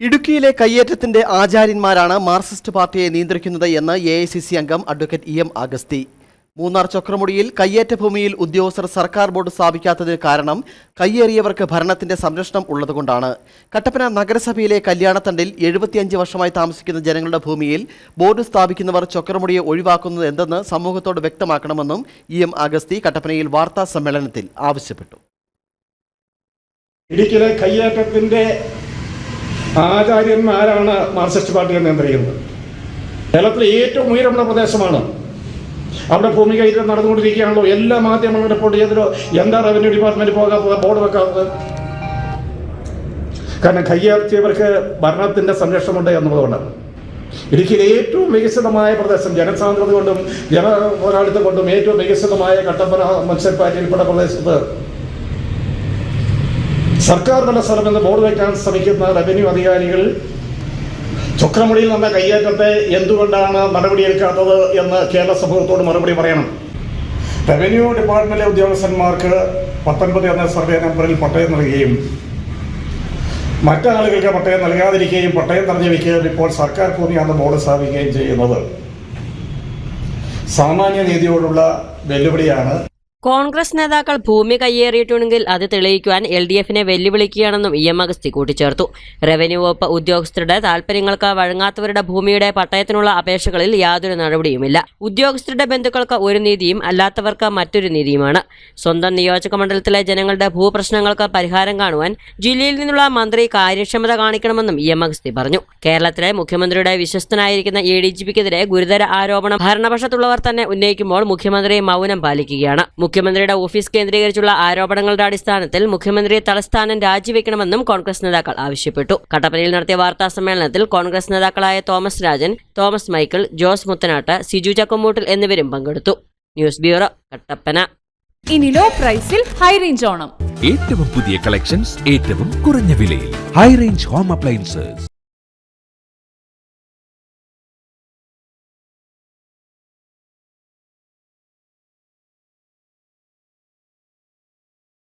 ഇടുക്കിയിലെ കയ്യേറ്റത്തിന്റെ ആചാര്യന്മാരാണ് മാർക്സിസ്റ്റ് പാർട്ടിയെ നിയന്ത്രിക്കുന്നത് എന്ന് എ ഐ സി സി അംഗം advocate E M Agasthi. Munnar ചക്രമുടിയിൽ കയ്യേറ്റ ഭൂമിയിൽ ഉദ്യോഗസ്ഥർ സർക്കാർ ബോർഡ് സ്ഥാപിക്കാത്തതിന് കാരണം കയ്യേറിയവർക്ക് ഭരണത്തിന്റെ സംരക്ഷണം ഉള്ളതുകൊണ്ടാണ്. കട്ടപ്പന നഗരസഭയിലെ കല്യാണത്തണ്ടിൽ എഴുപത്തിയഞ്ച് വർഷമായി താമസിക്കുന്ന ജനങ്ങളുടെ ഭൂമിയിൽ ബോർഡ് സ്ഥാപിക്കുന്നവർ ചൊക്രമുടിയെ ഒഴിവാക്കുന്നത് എന്തെന്ന് സമൂഹത്തോട് വ്യക്തമാക്കണമെന്നും ഇ എം അഗസ്തി കട്ടപ്പനയിൽ വാർത്താ സമ്മേളനത്തിൽ ആവശ്യപ്പെട്ടു. ഇടുക്കിയിലെ കയ്യേറ്റത്തിന്റെ ആചാര്യന്മാരാണ് മാർക്സിസ്റ്റ് പാർട്ടിയെ നിയന്ത്രിക്കുന്നത്. കേരളത്തിലെ ഏറ്റവും ഉയരമുള്ള പ്രദേശമാണ്. അവിടെ ഭൂമി കയറ്റം നടന്നുകൊണ്ടിരിക്കുകയാണല്ലോ. എല്ലാ മാധ്യമങ്ങളും റിപ്പോർട്ട് ചെയ്തല്ലോ എന്താ റവന്യൂ ഡിപ്പാർട്ട്മെന്റ് പോകാത്തത് ബോർഡ് വെക്കാത്തത് കാരണം കയ്യേറ്റിയവർക്ക് ഭരണത്തിന്റെ സംരക്ഷണമുണ്ട് എന്നുള്ളതുകൊണ്ടാണ് ഇടുക്കിയിലെ ഏറ്റവും വികസിതമായ പ്രദേശം ജനസാന്ദ്രത കൊണ്ടും ജന പോരാളിത്തം കൊണ്ടും ഏറ്റവും വികസിതമായ കട്ടപ്പന മുനിസിപ്പാലിറ്റിയിൽപ്പെട്ട പ്രദേശത്ത് സർക്കാർ തല സ്ഥലമെന്ന് ബോർഡ് വയ്ക്കാൻ ശ്രമിക്കുന്ന റവന്യൂ അധികാരികൾ ചക്രമുടിയിൽ നിന്ന കയ്യേറ്റത്തെ എന്തുകൊണ്ടാണ് നടപടിയെടുക്കാത്തത് എന്ന് കേരള സമൂഹത്തോട് മറുപടി പറയണം. റവന്യൂ ഡിപ്പാർട്ട്മെന്റിലെ ഉദ്യോഗസ്ഥന്മാർക്ക് പത്തൊൻപത് എന്ന സർവേ നമ്പറിൽ പട്ടയം നൽകുകയും മറ്റാളുകൾക്ക് പട്ടയം നൽകാതിരിക്കുകയും പട്ടയം തടഞ്ഞു വയ്ക്കുകയും ഇപ്പോൾ സർക്കാർ ഭൂമിയാണെന്ന് ബോർഡ് സ്ഥാപിക്കുകയും ചെയ്യുന്നത്. സാമാന്യ നീതിയോടുള്ള വെല്ലുവിളിയാണ് കോൺഗ്രസ് നേതാക്കൾ ഭൂമി കയ്യേറിയിട്ടുണ്ടെങ്കിൽ അത് തെളിയിക്കുവാൻ എൽ ഡി എഫിനെ വെല്ലുവിളിക്കുകയാണെന്നും ഇ എം അഗസ്തി കൂട്ടിച്ചേർത്തു. റവന്യൂ വകുപ്പ് ഉദ്യോഗസ്ഥരുടെ താൽപര്യങ്ങൾക്ക് വഴങ്ങാത്തവരുടെ ഭൂമിയുടെ പട്ടയത്തിനുള്ള അപേക്ഷകളിൽ യാതൊരു നടപടിയുമില്ല. ഉദ്യോഗസ്ഥരുടെ ബന്ധുക്കൾക്ക് ഒരു നീതിയും അല്ലാത്തവർക്ക് മറ്റൊരു നീതിയുമാണ്. സ്വന്തം നിയോജക മണ്ഡലത്തിലെ ജനങ്ങളുടെ ഭൂപ്രശ്നങ്ങൾക്ക് പരിഹാരം കാണുവാൻ ജില്ലയിൽ നിന്നുള്ള മന്ത്രി കാര്യക്ഷമത കാണിക്കണമെന്നും ഇ എം അഗസ്തി പറഞ്ഞു. കേരളത്തിലെ മുഖ്യമന്ത്രിയുടെ വിശ്വസ്തനായിരിക്കുന്ന എ ഡി ജി പിക്കെതിരെ ഗുരുതര ആരോപണം ഭരണപക്ഷത്തുള്ളവർ തന്നെ ഉന്നയിക്കുമ്പോൾ മുഖ്യമന്ത്രി മൗനം പാലിക്കുകയാണ്. മുഖ്യമന്ത്രിയുടെ ഓഫീസ് കേന്ദ്രീകരിച്ചുള്ള ആരോപണങ്ങളുടെ അടിസ്ഥാനത്തിൽ മുഖ്യമന്ത്രി തലസ്ഥാനം രാജിവെക്കണമെന്നും കോൺഗ്രസ് നേതാക്കൾ ആവശ്യപ്പെട്ടു. കട്ടപ്പനയിൽ നടത്തിയ വാർത്താ സമ്മേളനത്തിൽ കോൺഗ്രസ് നേതാക്കളായ തോമസ് രാജൻ തോമസ് മൈക്കിൾ ജോസ് മുത്തനാട്ട് സിജു ചക്കുമൂട്ടിൽ എന്നിവരും പങ്കെടുത്തു. News bureau Kattappana. ഇനി ലോ പ്രൈസിൽ ഹൈ റേഞ്ച് ഓണം. ഏറ്റവും പുതിയ കളക്ഷൻസ് ഏറ്റവും കുറഞ്ഞ വിലയിൽ. High range home appliances.